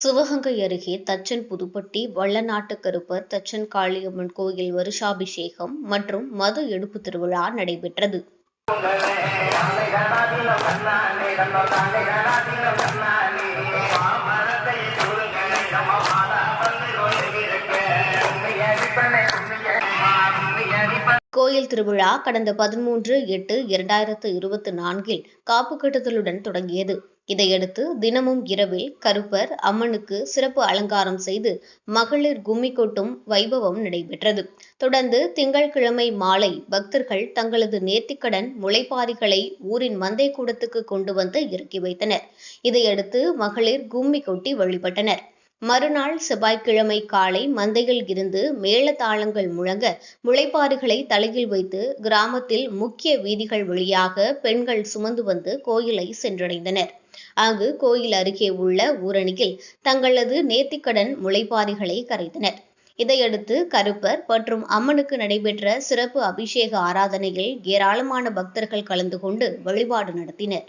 சிவகங்கை அருகே தச்சன் புதுப்பட்டி வள்ளநாட்டு கருப்பர் தச்சன் காளியம்மன் கோயில் வருஷாபிஷேகம் மற்றும் மது எடுப்பு திருவிழா நடைபெற்றது. கோயில் திருவிழா கடந்த பதிமூன்று எட்டு இரண்டாயிரத்து இருபத்தி நான்கில் காப்பு கட்டுதலுடன் தொடங்கியது. இதையடுத்து தினமும் இரவில் கருப்பர் அம்மனுக்கு சிறப்பு அலங்காரம் செய்து மகளிர் கும்மி கொட்டும் வைபவம் நடைபெற்றது. தொடர்ந்து திங்கட்கிழமை மாலை பக்தர்கள் தங்களது நேர்த்திக்கடன் முளைப்பாரிகளை ஊரின் மந்தை கூடத்துக்கு கொண்டு வந்து இறக்கி வைத்தனர். இதையடுத்து மகளிர் கும்மி கொட்டி வழிபட்டனர். மறுநாள் செவ்வாய்க்கிழமை காலை மந்தையில் இருந்து மேளதாளங்கள் முழங்க முளைப்பாறுகளை தலையில் வைத்து கிராமத்தில் முக்கிய வீதிகள் வழியாக பெண்கள் சுமந்து வந்து கோயிலை சென்றடைந்தனர். அங்கு கோயில் அருகே உள்ள ஊரணியில் தங்களது நேர்த்திக்கடன் முளைப்பாரிகளை கரைத்தனர். இதையடுத்து கருப்பர் மற்றும் அம்மனுக்கு நடைபெற்ற சிறப்பு அபிஷேக ஆராதனையில் ஏராளமான பக்தர்கள் கலந்து கொண்டு வழிபாடு நடத்தினர்.